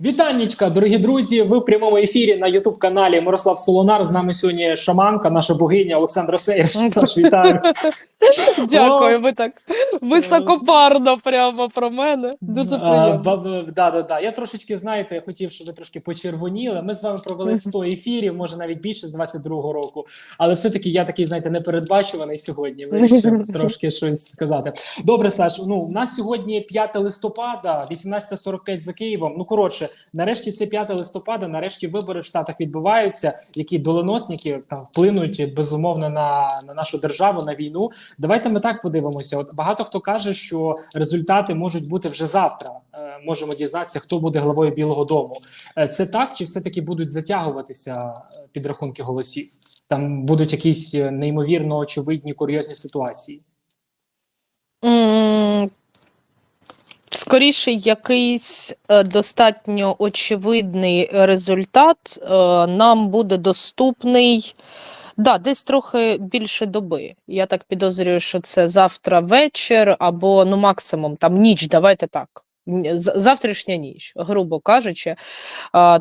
Вітаннячка, дорогі друзі! Ви в прямому ефірі на Ютуб каналі Мирослав Солонар. З нами сьогодні шаманка, наша богиня Олександра Сейрш. Саш, вітаю. Дякую, ви так високопарно прямо про мене. Дуже приємно. Да, да, да. Я трошечки знаєте, я хотів, щоб ви трошки почервоніли. Ми з вами провели 100 ефірів, може навіть більше з 22-го року. Але все-таки я такий, знаєте, непередбачуваний сьогодні. Вирішив трошки щось сказати. Добре, Саш. Ну у нас сьогодні 5 листопада, 18.45 за Києвом. Ну коротше, нарешті це 5 листопада. Нарешті вибори в Штатах відбуваються, які доленосники там вплинуть безумовно на, на нашу державу на війну. Давайте ми так подивимося. От багато хто каже, що результати можуть бути вже завтра. Е, можемо дізнатися, хто буде главою Білого Дому. Е, це так, чи все-таки будуть затягуватися е, підрахунки голосів? Там будуть якісь неймовірно очевидні курйозні ситуації. Скоріше, якийсь достатньо очевидний результат нам буде доступний. Да, десь трохи більше доби. Я так підозрюю, що це завтра вечір або ну максимум там ніч. Давайте так. Завтрашня ніч, грубо кажучи,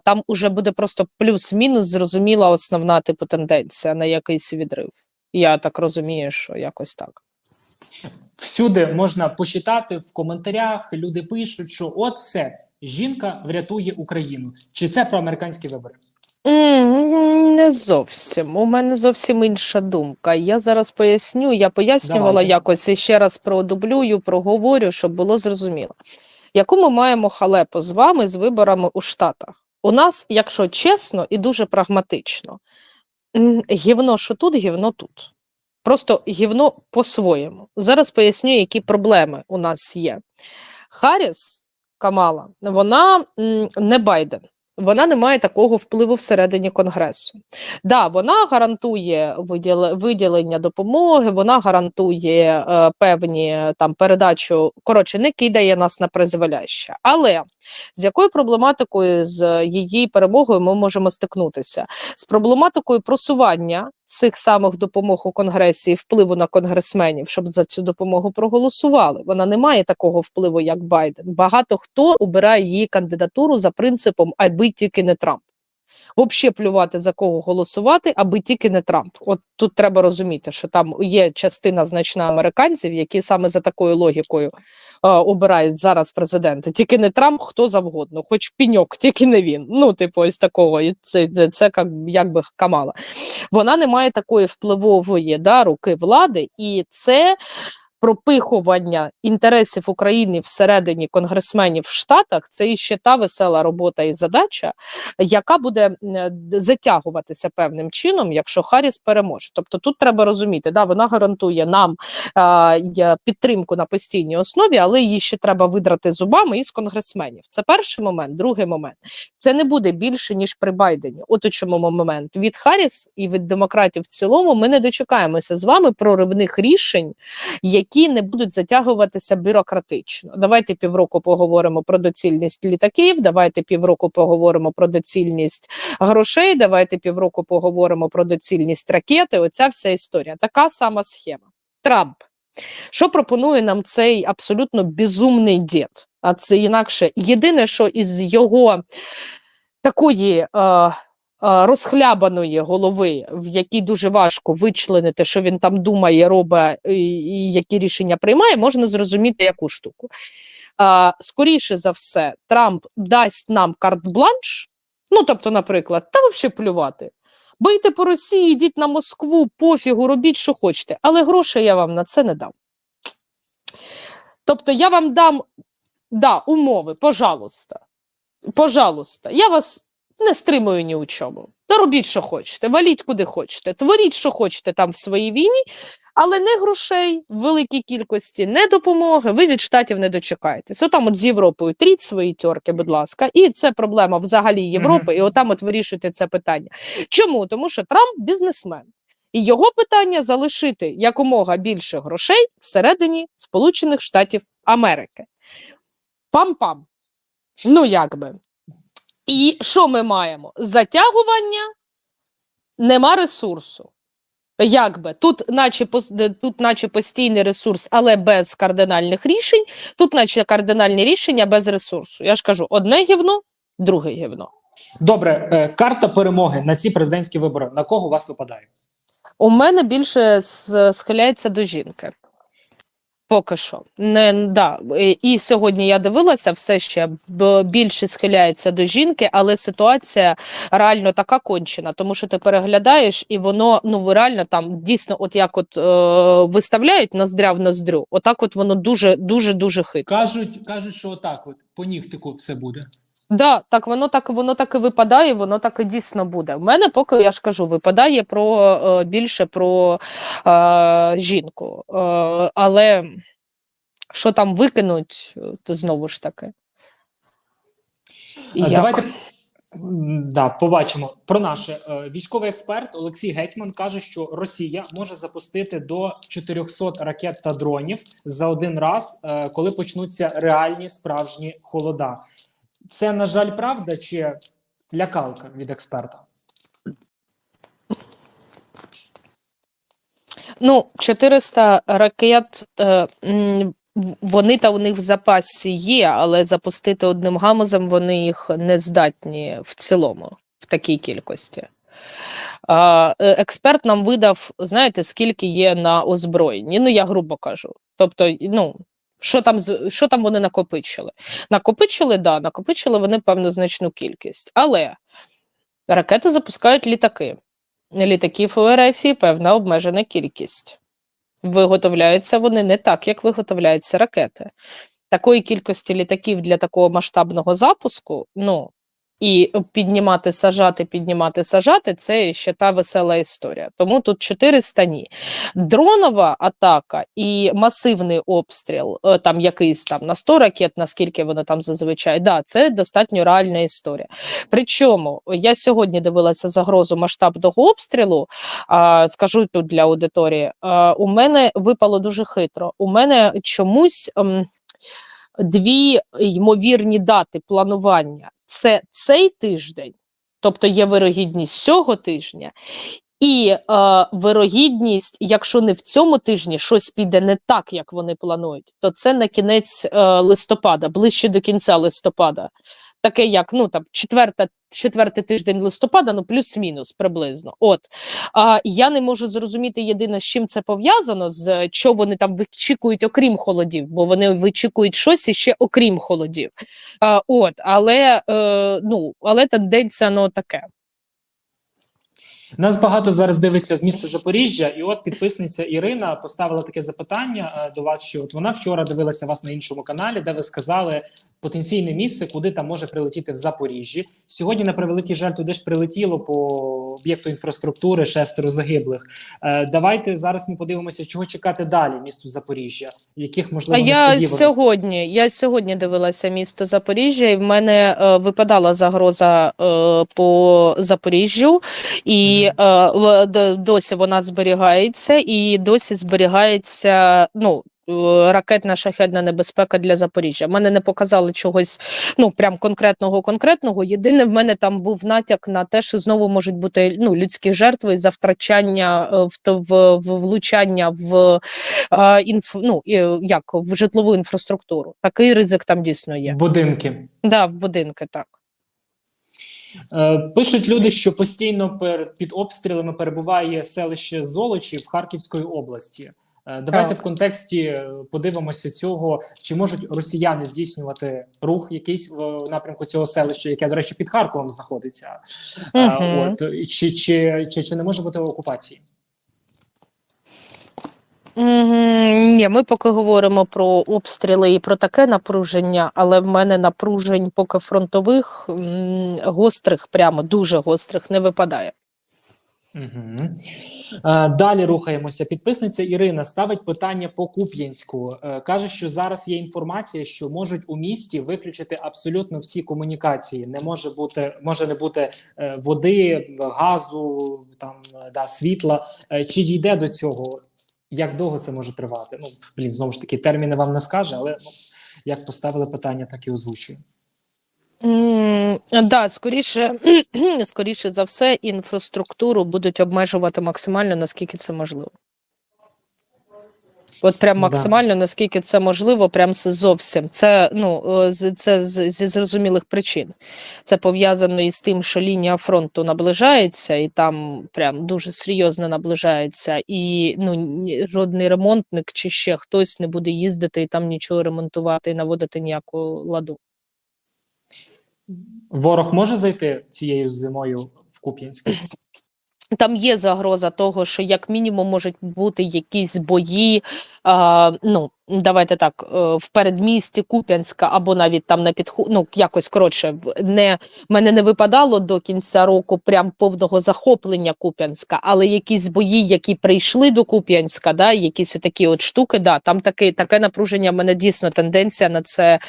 там уже буде просто плюс-мінус зрозуміла основна типу тенденція на якийсь відрив. Я так розумію, що якось так. Всюди можна почитати в коментарях. Люди пишуть, що от все, жінка врятує Україну. Чи це про американські вибори? М, Не зовсім. У мене зовсім інша думка. Я зараз поясню. Я пояснювала Давайте. якось і ще раз продублюю, проговорю, щоб було зрозуміло. Яку ми маємо халепу з вами з виборами у Штатах? У нас, якщо чесно і дуже прагматично, м, гівно, що тут, гівно тут. Просто гівно по-своєму. Зараз поясню, які проблеми у нас є. Харріс Камала, вона м, не Байден. Вона не має такого впливу всередині конгресу. Да, вона гарантує виділення допомоги, вона гарантує е, певні там передачу. Коротше, не кидає нас на призволяще. Але з якою проблематикою з її перемогою ми можемо стикнутися? З проблематикою просування цих самих допомог у конгресі і впливу на конгресменів, щоб за цю допомогу проголосували. Вона не має такого впливу, як Байден. Багато хто обирає її кандидатуру за принципом, аби тільки не Трамп. Взагалі плювати за кого голосувати, аби тільки не Трамп. От тут треба розуміти, що там є частина значна американців, які саме за такою логікою е, обирають зараз президента. Тільки не Трамп, хто завгодно, хоч піньок, тільки не він. Ну, типу, ось такого. І це, це, це як, якби Камала. Вона не має такої впливової да, руки влади, і це пропихування інтересів України всередині конгресменів в Штатах це іще та весела робота і задача, яка буде е, затягуватися певним чином, якщо Харріс переможе. Тобто тут треба розуміти, да, вона гарантує нам є підтримку на постійній основі, але її ще треба видрати зубами із конгресменів. Це перший момент. Другий момент це не буде більше ніж при Байдені. От у чому момент від Харріс і від демократів в цілому ми не дочекаємося з вами проривних рішень, які не будуть затягуватися бюрократично. Давайте півроку поговоримо про доцільність літаків. Давайте півроку поговоримо про доцільність грошей. Давайте півроку поговоримо про доцільність ракети. Оця вся історія. Така сама схема. Трамп. Що пропонує нам цей абсолютно безумний дід? А це інакше єдине, що із його такої е, розхлябаної голови, в якій дуже важко вичленити, що він там думає, робить і, і які рішення приймає, можна зрозуміти яку штуку. Е, скоріше за все, Трамп дасть нам карт-бланш. Ну, тобто, наприклад, та взагалі плювати. Бийте по Росії, йдіть на Москву, пофігу, робіть, що хочете, але грошей я вам на це не дам. Тобто, я вам дам да, умови, пожалуйста. Пожалуйста, я вас не стримую ні у чому. Та робіть, що хочете, валіть куди хочете, творіть, що хочете там в своїй війні, але не грошей в великій кількості, не допомоги. Ви від штатів не дочекаєтесь. Отам от з Європою тріть свої тьорки, будь ласка, і це проблема взагалі Європи. І отам от вирішуйте це питання. Чому? Тому що Трамп бізнесмен. І його питання залишити якомога більше грошей всередині Сполучених Штатів Америки. Пам-пам. Ну, як би. І що ми маємо? Затягування, нема ресурсу. Якби тут, наче тут, наче постійний ресурс, але без кардинальних рішень, тут, наче кардинальні рішення без ресурсу. Я ж кажу, одне гівно, Друге гівно. Добре, е, карта перемоги на ці президентські вибори. На кого у вас випадає? У мене більше схиляється до жінки. Поки що. Не, да. І- сьогодні я дивилася, все ще більше схиляється до жінки, але ситуація реально така кончена, тому що ти переглядаєш, і воно ну реально там дійсно, от як от е, виставляють ноздря в ноздрю, отак от воно дуже дуже дуже хитро. Кажуть, кажуть, що отак, от по нігтику все буде. Да, так воно так воно так і випадає, воно так і дійсно буде. У мене поки я ж кажу, випадає про е, більше про е, жінку. Е, але що там викинуть, то знову ж таки. Е, Як? Давайте да, побачимо про наше. Е, Військовий експерт Олексій Гетьман каже, що Росія може запустити до 400 ракет та дронів за один раз, е, коли почнуться реальні справжні холода. Це, на жаль, правда чи лякалка від експерта? Ну, 400 ракет, е, вони та у них в запасі є, але запустити одним гамузом вони їх не здатні в цілому в такій кількості. Е, експерт нам видав, знаєте, скільки є на озброєнні. Ну, я грубо кажу. Тобто, ну, що там, що там вони накопичили? Накопичили, да, накопичили вони певну значну кількість. Але ракети запускають літаки. Літаків у РФ певна обмежена кількість. Виготовляються вони не так, як виготовляються ракети. Такої кількості літаків для такого масштабного запуску, ну і піднімати, сажати, піднімати, сажати це ще та весела історія. Тому тут 400 ні. Дронова атака і масивний обстріл, е, там якийсь там на 100 ракет, наскільки вони там зазвичай, да, це достатньо реальна історія. Причому я сьогодні дивилася загрозу масштабного обстрілу. А, скажу тут для аудиторії. А, у мене випало дуже хитро. У мене чомусь ем, дві ймовірні дати планування: це цей тиждень, тобто є вирогідність цього тижня. І е, вирогідність, якщо не в цьому тижні щось піде не так, як вони планують, то це на кінець е, листопада, ближче до кінця листопада. Таке, як ну там четверта, четвертий тиждень листопада, ну плюс-мінус приблизно. От а, я не можу зрозуміти єдине, з чим це пов'язано, з що вони там вичікують, окрім холодів, бо вони вичікують щось іще окрім холодів. А, от, але е, ну, але тенденція ну таке. Нас багато зараз дивиться з міста Запоріжжя, і от підписниця Ірина поставила таке запитання е, до вас. Що от вона вчора дивилася вас на іншому каналі, де ви сказали потенційне місце, куди там може прилетіти в Запоріжжі. Сьогодні, на превеликий жаль, туди ж прилетіло по об'єкту інфраструктури шестеро загиблих. Е, давайте зараз ми подивимося, чого чекати далі місту Запоріжжя, яких А можливо я несподіванок. сьогодні, я сьогодні дивилася місто Запоріжжя, і в мене е, випадала загроза е, по Запоріжжю, і е, досі вона зберігається, і досі зберігається ну, ракетна шахедна небезпека для Запоріжжя. Мене не показали чогось ну, прям конкретного конкретного. Єдине, в мене там був натяк на те, що знову можуть бути ну, людські жертви за втрачання е, в, в, в влучання в а, інф, ну, як, в житлову інфраструктуру. Такий ризик там дійсно є. будинки. Да, в будинки так. Е, Пишуть люди, що постійно під обстрілами перебуває селище Золочі в Харківської області. Е, Давайте Так. в контексті е, подивимося цього, чи можуть росіяни здійснювати рух якийсь в напрямку цього селища, яке, до речі, під Харковом знаходиться. Е, Мгм. От чи, чи, чи, чи не може бути окупації? Ні, ми поки говоримо про обстріли і про таке напруження, але в мене напружень поки фронтових м, гострих, прямо дуже гострих, не випадає. Угу. Далі рухаємося. Підписниця Ірина ставить питання по Куп'янську. Е, каже, що зараз є інформація, що можуть у місті виключити абсолютно всі комунікації. Не може бути, може не бути е, води, газу, там да, світла. Чи дійде до цього? Як довго це може тривати? Ну блін, знову ж таки, терміни вам не скаже, але ну як поставили питання, так і озвучую. М, Да, скоріше, скоріше за все, інфраструктуру будуть обмежувати максимально, наскільки це можливо. От прям Да. максимально, наскільки це можливо, прям зовсім. Це ну е, це зі зрозумілих причин. Це пов'язано із тим, що лінія фронту наближається, і там прям дуже серйозно наближається, і ну жодний ремонтник чи ще хтось не буде їздити і там нічого ремонтувати і наводити ніяку ладу. Ворог може зайти цією зимою в Куп'янськ? Там є загроза того, що як мінімум можуть бути якісь бої. А, ну давайте так, е, в передмісті Куп'янська або навіть там на підху, ну якось коротше, не мене не випадало до кінця року прям повного захоплення Куп'янська, але якісь бої, які прийшли до Куп'янська, да, якісь такі от штуки, да, там таке, таке напруження. в мене дійсно тенденція на це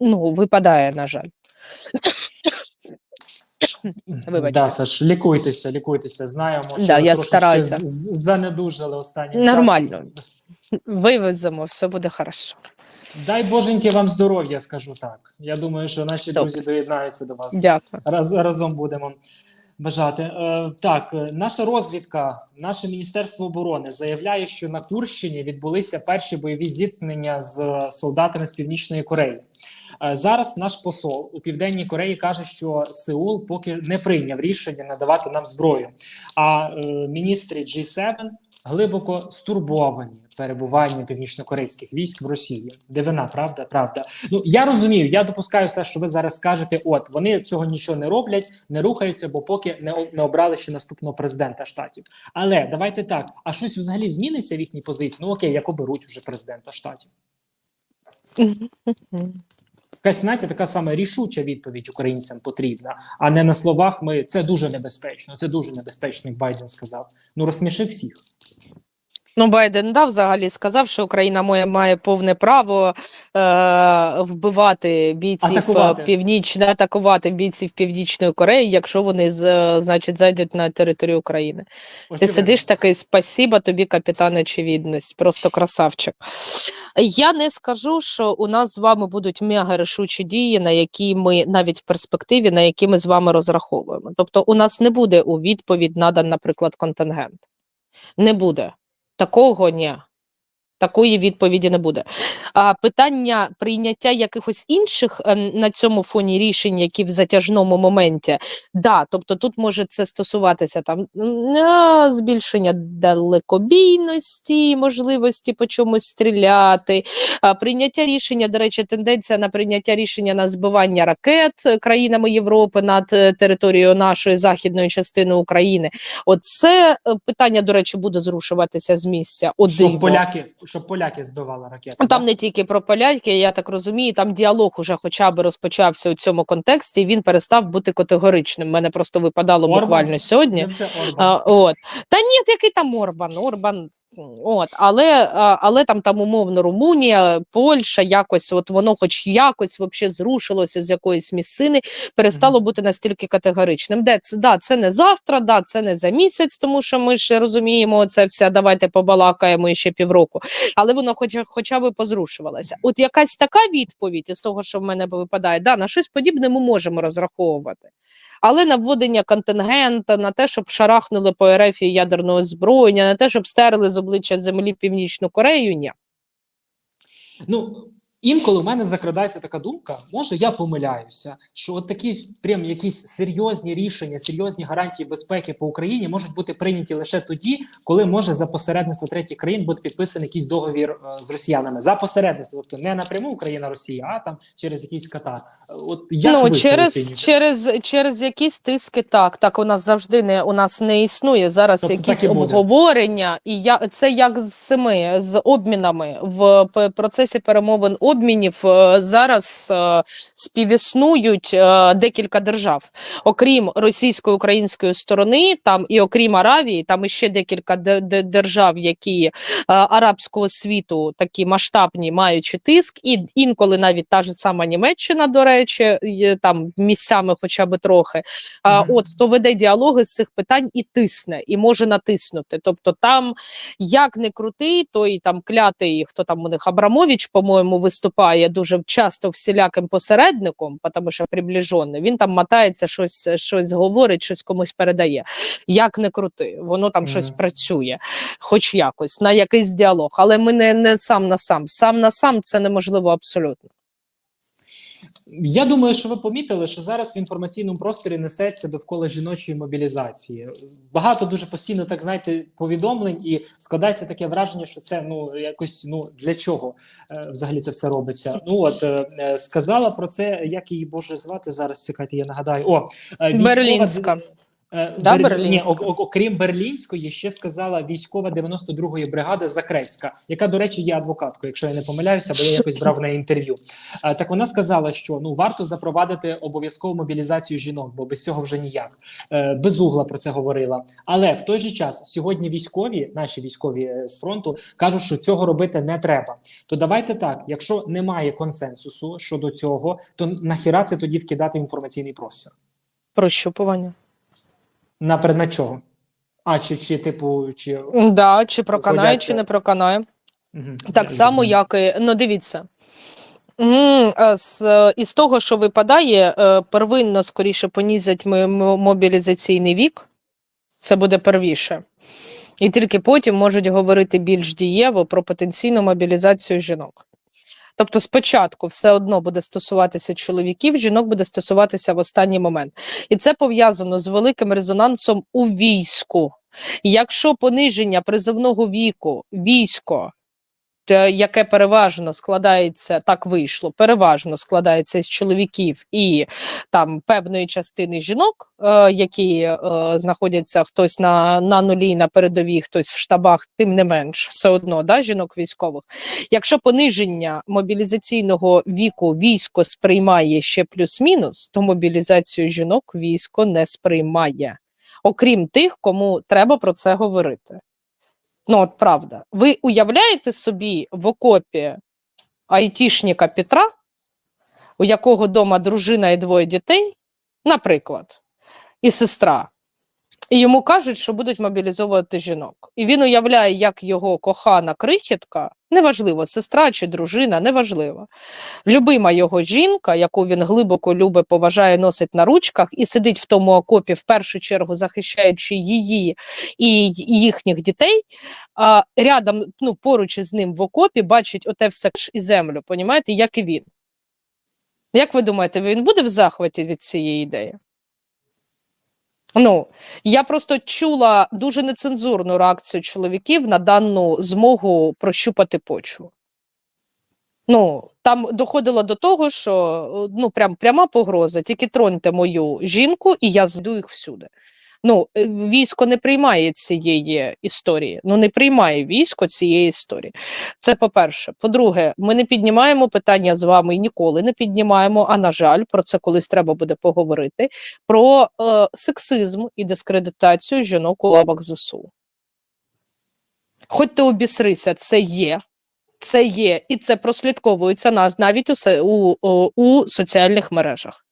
ну випадає, на жаль. Вибачте. Да, Саш, лікуйтеся, лікуйтеся. Знаємо, що Да, я стараюся. занедужали останнім Нормально. часом. Вивеземо, все буде хорошо. Дай боженьки вам здоров'я, скажу так. Я думаю, що наші Добре. друзі доєднаються до вас. Дякую. Раз, разом будемо бажати. Е, так, е, наша розвідка, наше міністерство оборони заявляє, що на Курщині відбулися перші бойові зіткнення з солдатами з Північної Кореї. Е, зараз наш посол у південній Кореї каже, що Сеул поки не прийняв рішення надавати нам зброю. А е, міністри G7 глибоко стурбовані перебуванням північнокорейських військ в Росії. Дивина, правда, правда. Ну я розумію, я допускаю все, що ви зараз скажете. От вони цього нічого не роблять, не рухаються, бо поки не, не обрали ще наступного президента штатів. Але давайте так: а щось взагалі зміниться в їхній позиції? Ну окей, як оберуть вже президента штатів. Якась знаєте, така сама рішуча відповідь українцям потрібна, а не на словах. Ми це дуже небезпечно. Це дуже небезпечно, як Байден сказав. Ну розсміши всіх. Ну, Байден дав взагалі сказав, що Україна має, має повне право е, вбивати бійців Атакувати. е, північно, атакувати бійців Північної Кореї, якщо вони з, е, значить зайдуть на територію України. Ти сидиш такий, спасіба тобі, капітан очевидність, просто красавчик. Я не скажу, що у нас з вами будуть мега рішучі дії, на які ми навіть в перспективі, на які ми з вами розраховуємо. Тобто, у нас не буде у відповідь надан, наприклад, контингент. Не буде. Такого ні. Такої відповіді не буде. А питання прийняття якихось інших ем, на цьому фоні рішень, які в затяжному моменті, да, тобто тут може це стосуватися там збільшення далекобійності, можливості по чомусь стріляти, а, прийняття рішення, до речі, тенденція на прийняття рішення на збивання ракет країнами Європи над е, територією нашої західної частини України. Оце е, питання, до речі, буде зрушуватися з місця. О, щоб диво. поляки, щоб поляки збивали ракети. Ну, Там так? не тільки про поляки, я так розумію, там діалог уже хоча б розпочався у цьому контексті, і він перестав бути категоричним. Мене просто випадало Орбан? буквально сьогодні. Орбан? А, от. Та ні, який там Орбан? Орбан. От, але, але там там умовно Румунія, Польща, якось, от воно, хоч якось вообще зрушилося з якоїсь місцини, перестало бути настільки категоричним. Де це да, це не завтра, да, це не за місяць, тому що ми ж розуміємо це все. Давайте побалакаємо ще півроку. Але воно хоча, хоча б позрушувалося. От якась така відповідь із того, що в мене випадає, да, на щось подібне ми можемо розраховувати. Але на вводення контингента, на те, щоб шарахнули по РФ ядерного озброєння, на те, щоб стерли з обличчя землі Північну Корею, ні. Ну інколи в мене закрадається така думка, може я помиляюся, що от такі прям якісь серйозні рішення, серйозні гарантії безпеки по Україні можуть бути прийняті лише тоді, коли може за посередництво третіх країн бути підписаний якийсь договір е, з росіянами за посередництво, тобто не напряму Україна Росія, а там через якийсь Катар. От як ну ви через, оцінюєте? через, через якісь тиски, так, так у нас завжди не у нас не існує зараз Тобто якісь і обговорення, і я це як з цими з обмінами в процесі перемовин обмінів е, зараз е, співіснують е, декілька держав, окрім російсько-української сторони, там і окрім Аравії, там іще декілька де- де- держав, які арабського світу такі масштабні, маючи тиск, і інколи навіть та ж сама Німеччина, до речі, там місцями, хоча б трохи. А, Мгм. От хто веде діалоги з цих питань і тисне, і може натиснути. Тобто, там як не крутий, той там клятий, хто там у них Абрамович, по-моєму, виступав. Виступає дуже часто всіляким посередником, тому що приближений, він там мотається, щось, щось говорить, щось комусь передає. Як не крути, воно там щось працює, хоч якось, на якийсь діалог. Але ми не, не сам на сам. Сам на сам це неможливо абсолютно. Я думаю, що ви помітили, що зараз в інформаційному просторі несеться довкола жіночої мобілізації. Багато дуже постійно, так знаєте, повідомлень, і складається таке враження, що це ну якось ну для чого е, взагалі це все робиться. Ну от е, е, сказала про це, як її Боже звати зараз. Чекайте, я нагадаю. О е, військова Берлінська. Е, Да, Бер- Ні, окрім Берлінської, ще сказала військова 92-ї бригади Закревська, яка, до речі, є адвокаткою, якщо я не помиляюся, бо я якось брав на інтерв'ю. Е, Так вона сказала, що ну варто запровадити обов'язкову мобілізацію жінок, бо без цього вже ніяк. Е, Безугла про це говорила. Але в той же час сьогодні військові, наші військові з фронту, кажуть, що цього робити не треба. То давайте так: якщо немає консенсусу щодо цього, то нахіра це тоді вкидати в інформаційний простір. Прощупування. На предмет чого? А, чи, чи типу, чи. Да, чи проканає, Згодяться. чи не проканає. Мгм. Так Я само, розумію. як і ну дивіться. М, е, З, е, із того, що випадає, е, первинно скоріше понізять ми- мобілізаційний вік, це буде первіше. І тільки потім можуть говорити більш дієво про потенційну мобілізацію жінок. Тобто спочатку все одно буде стосуватися чоловіків, жінок буде стосуватися в останній момент. І це пов'язано з великим резонансом у війську. Якщо пониження призовного віку, військо яке переважно складається, так вийшло, переважно складається із чоловіків і там певної частини жінок, е, які е, знаходяться хтось на, на нулі, на передовій, хтось в штабах, тим не менш, все одно, да, жінок військових. Якщо пониження мобілізаційного віку військо сприймає ще плюс-мінус, то мобілізацію жінок військо не сприймає, окрім тих, кому треба про це говорити. Ну, от правда. Ви уявляєте собі в окопі айтішника Петра, у якого вдома дружина і двоє дітей, наприклад, і сестра, і йому кажуть, що будуть мобілізовувати жінок. І він уявляє, як його кохана крихітка, неважливо, сестра чи дружина, неважливо. Любима його жінка, яку він глибоко любить, поважає, носить на ручках і сидить в тому окопі, в першу чергу захищаючи її і їхніх дітей, а рядом, ну, поруч із ним в окопі, бачить оте все і землю, понімаєте, як і він. Як ви думаєте, він буде в захваті від цієї ідеї? Ну, я просто чула дуже нецензурну реакцію чоловіків на дану змогу прощупати почву. Ну, там доходило до того, що ну, прям, пряма погроза, тільки троньте мою жінку, і я зайду їх всюди. Ну, е, військо не приймає цієї історії. Ну, не приймає військо цієї історії. Це по-перше. По-друге, ми не піднімаємо питання з вами і ніколи не піднімаємо, а на жаль, про це колись треба буде поговорити. Про е, сексизм і дискредитацію жінок у лавах ЗСУ. Хоч ти обісрися, це є. Це є, і це прослідковується нас навіть у, у, у соціальних мережах.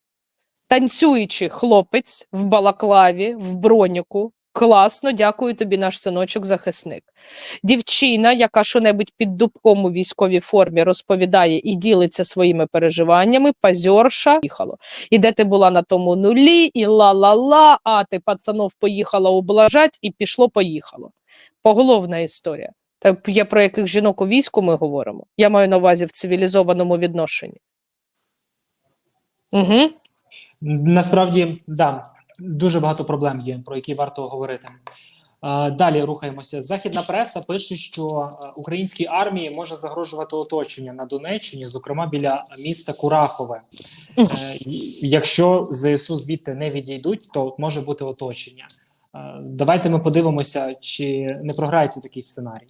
Танцюючий хлопець в балаклаві, в броніку. Класно, дякую тобі, наш синочок захисник. Дівчина, яка що-небудь під дубком у військовій формі розповідає і ділиться своїми переживаннями, пазьорша їхало. І де ти була на тому нулі, і ла-ла-ла, а ти пацанов поїхала ублажать, і пішло-поїхало. Поголовна історія. Так є про яких жінок у війську ми говоримо. Я маю на увазі в цивілізованому відношенні. Угу. Насправді, да, дуже багато проблем є, про які варто говорити. Е, Далі рухаємося. Західна преса пише, що е, українській армії може загрожувати оточення на Донеччині, зокрема біля міста Курахове. Е, Якщо ЗСУ звідти не відійдуть, то може бути оточення. Давайте ми подивимося, чи не програється такий сценарій.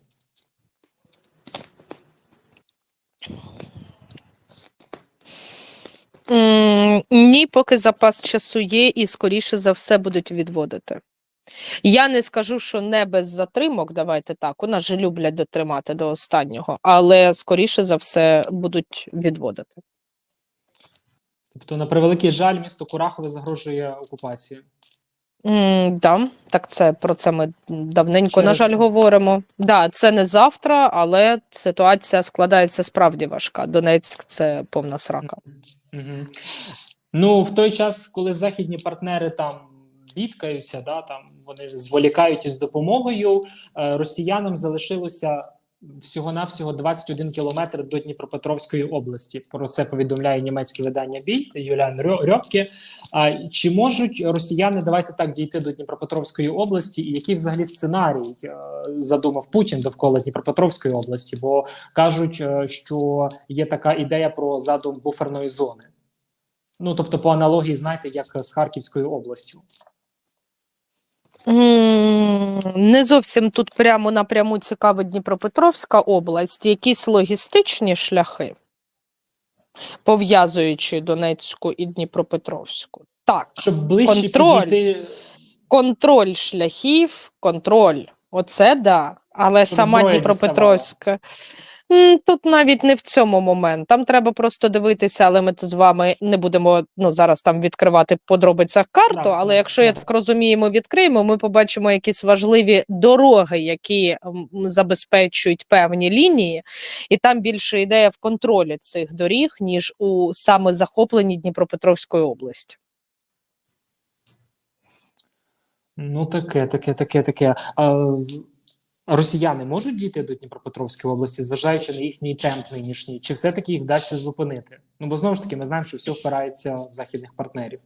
Ні, поки запас часу є, і скоріше за все будуть відводити. Я не скажу, що не без затримок, давайте так. У нас же люблять дотримати до останнього, але скоріше за все будуть відводити. Тобто, на превеликий жаль, місто Курахове загрожує окупації. М, да, так це про це ми давненько, на Через- жаль, говоримо. Да, це не завтра, але ситуація складається справді важка. Донецьк це повна срака. Угу. Ну, в той час, коли західні партнери там бідкаються, да, там вони зволікають із допомогою, е, росіянам залишилося всього-навсього 21 кілометр до Дніпропетровської області. Про це повідомляє німецьке видання Більд Юліан Рьопке. А чи можуть росіяни давайте так дійти до Дніпропетровської області? І який взагалі сценарій е, задумав Путін довкола Дніпропетровської області? Бо кажуть, е, що є така ідея про задум буферної зони. Ну тобто, по аналогії, знаєте, як з Харківською областю. Не зовсім тут прямо напряму цікавить Дніпропетровська область, якісь логістичні шляхи, пов'язуючи Донецьку і Дніпропетровську. Так, Щоб ближче Контроль. підійти. контроль шляхів, контроль. Оце да. Але Щоб сама Дніпропетровська. м, Тут навіть не в цьому момент. Там треба просто дивитися, але ми тут з вами не будемо ну, зараз там відкривати подробицях карту. Але якщо я так розумію, ми відкриємо, ми побачимо якісь важливі дороги, які забезпечують певні лінії, і там більше ідея в контролі цих доріг, ніж у саме захопленні Дніпропетровської області. Ну, таке, таке, таке, таке. А, росіяни можуть дійти до Дніпропетровської області, зважаючи на їхній темп нинішній, чи все-таки їх вдасться зупинити? Ну, бо знову ж таки, ми знаємо, що все впирається в західних партнерів.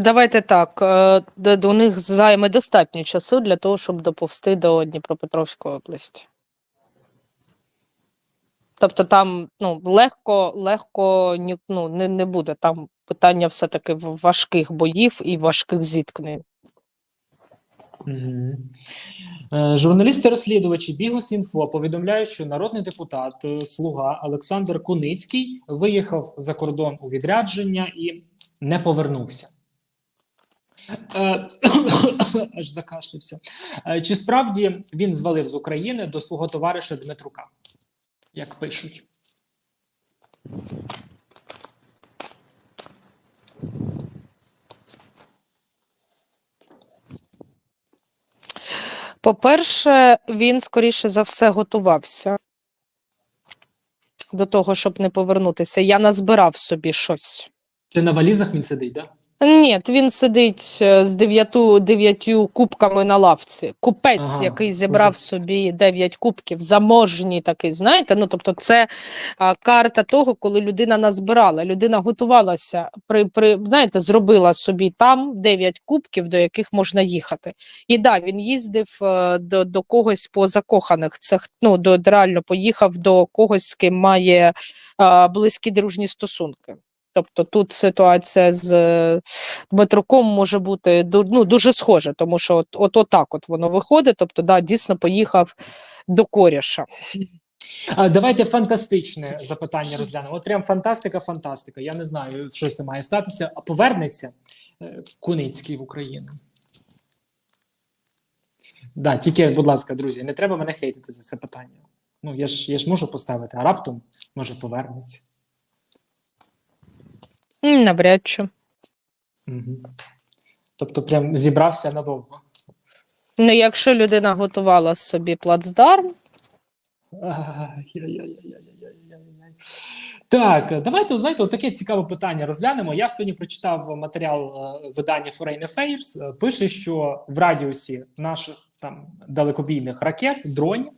Давайте так. е, д- д- У них займе достатньо часу для того, щоб доповсти до Дніпропетровської області. Тобто там ну, легко, легко ну, не, не буде. Там питання все-таки важких боїв і важких зіткнень. Угу. Журналісти-розслідувачі Бігус.Інфо повідомляють, що народний депутат е, Слуга Олександр Куницький виїхав за кордон у відрядження і не повернувся. Е, Аж закашлявся. Е, Чи справді він звалив з України до свого товариша Дмитрука? Як пишуть. По-перше, він, скоріше за все, готувався до того, щоб не повернутися. Я назбирав собі щось. Це на валізах він сидить, так? Да? Ні, він сидить е, з дев'яту дев'ятью кубками на лавці. Купець, Ага, який зібрав собі дев'ять кубків, заможній такий, знаєте. Ну тобто, це а, карта того, коли людина назбирала. Людина готувалася, при, при знаєте, зробила собі там дев'ять кубків, до яких можна їхати. І да, він їздив е, до, до когось по закоханих. Це х- ну, до реально поїхав до когось, з ким має е, близькі дружні стосунки. Тобто тут ситуація з е, Дмитруком може бути ну, дуже схожа, тому що от, от, отак от воно виходить. Тобто, да, дійсно поїхав до коріша. Давайте фантастичне запитання розглянемо. От прям фантастика, фантастика. Я не знаю, що це має статися. А повернеться е, Куницький в Україну. Да, тільки, будь ласка, друзі, не треба мене хейтити за це питання. Ну, я ж, я ж можу поставити, а раптом може повернеться. М, Навряд чи. Угу. Тобто, прям зібрався надовго. Ну, якщо людина готувала собі плацдарм. Так, давайте знаєте, от таке цікаве питання розглянемо. Я сьогодні прочитав матеріал е, видання Foreign Affairs. Е, Пише, що в радіусі наших там далекобійних ракет, дронів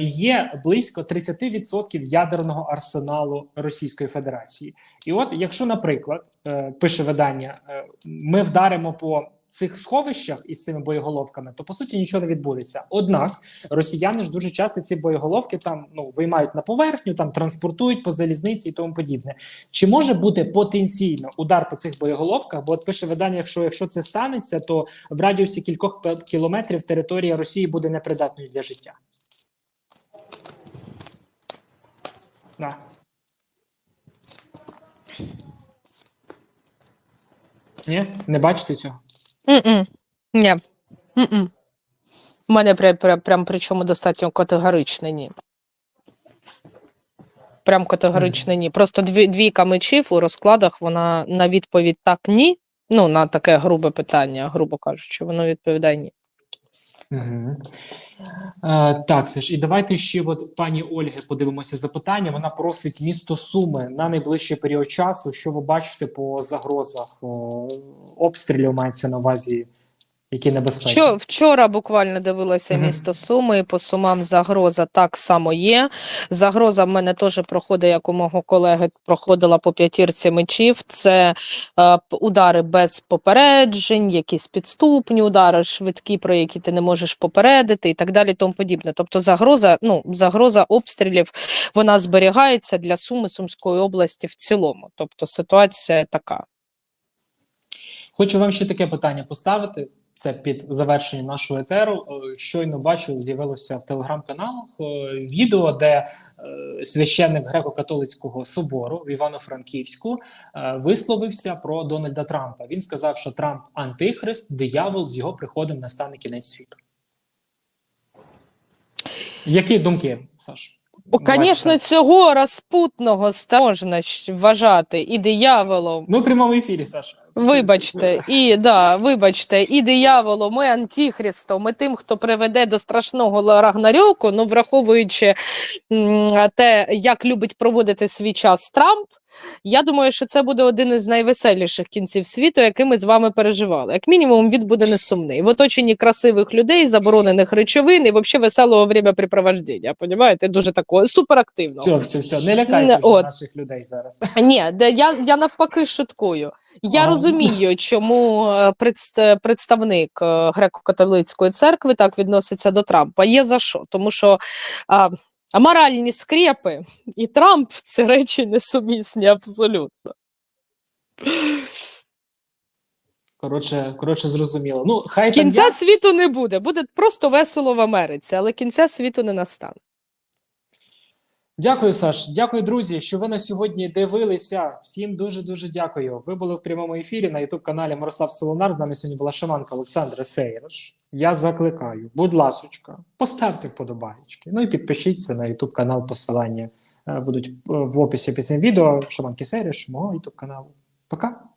є близько 30% ядерного арсеналу Російської Федерації. І от, якщо, наприклад, е, пише видання, е, ми вдаримо по цих сховищах із цими боєголовками, то по суті нічого не відбудеться. Однак росіяни ж дуже часто ці боєголовки там ну виймають на поверхню, там транспортують по залізниці і тому подібне. Чи може бути потенційно удар по цих боєголовках? Бо от пише видання, якщо якщо це станеться, то в радіусі кількох кілометрів територія Росії буде непридатною для життя. Да. Ні, не бачите цього? Ні. М-м. У мене прям, прям, прям причому достатньо категоричне ні. Прям категоричне ні. Просто дві, двійка мечів у розкладах вона на відповідь так ні. Ну, на таке грубе питання, грубо кажучи, воно відповідає ні. Е, так, це ж і давайте ще от пані Ольги подивимося запитання. Вона просить місто Суми на найближчий період часу. Що ви бачите по загрозах о, обстрілів? Мається на увазі, які небезпеки? Що вчора буквально дивилася місто Суми, і по сумам загроза так само є. Загроза в мене теж проходить, як у мого колеги проходила по п'ятірці мечів. Це е, удари без попереджень, якісь підступні удари, швидкі, про які ти не можеш попередити, і так далі. Тому подібне. Тобто, загроза, ну загроза обстрілів вона зберігається для Суми Сумської області в цілому. Тобто ситуація така. Хочу вам ще таке питання поставити. Це під завершення нашого етеру. Е, Щойно бачу, з'явилося в телеграм-каналах е, відео, де е, священник греко-католицького собору в Івано-Франківську висловився про Дональда Трампа. Він сказав, що Трамп антихрист, диявол з його приходом настане кінець світу. Які думки, Саш? Звісно, цього розпутного можна вважати і дияволом. Ми в прямому ефірі, Саша. Вибачте, і да, вибачте, і дияволом, і антихристом, і тим, хто приведе до страшного рагнарьоку, ну враховуючи те, як любить проводити свій час Трамп. Я думаю, що це буде один із найвеселіших кінців світу, який ми з вами переживали. Як мінімум, він буде несумний. В оточенні красивих людей, заборонених речовин і взагалі веселого времяпрепровождення. Понімаєте? Дуже такого суперактивного. Все, все, все, не лякайте От. наших людей зараз. Ні, де я, я навпаки шуткую. Я Ага. розумію, чому е, представник е, греко-католицької церкви так відноситься до Трампа. Є за що, тому що а, моральні скрепи і Трамп це речі несумісні абсолютно. Коротше, коротше, зрозуміло. Ну, хай Кінця там я... світу не буде, буде просто весело в Америці, але кінця світу не настане. Дякую, Саш. Дякую, друзі, що ви на сьогодні дивилися. Всім дуже дуже дякую. Ви були в прямому ефірі на youtube каналі Мирослав Солонар. З нами сьогодні була шаманка Олександра Сейраш. Я закликаю, будь ласочка, поставте вподобайки. Ну і підпишіться на youtube канал. Посилання е, будуть е, в описі під цим відео. Шаманки Сейраш, мого youtube каналу. Пока.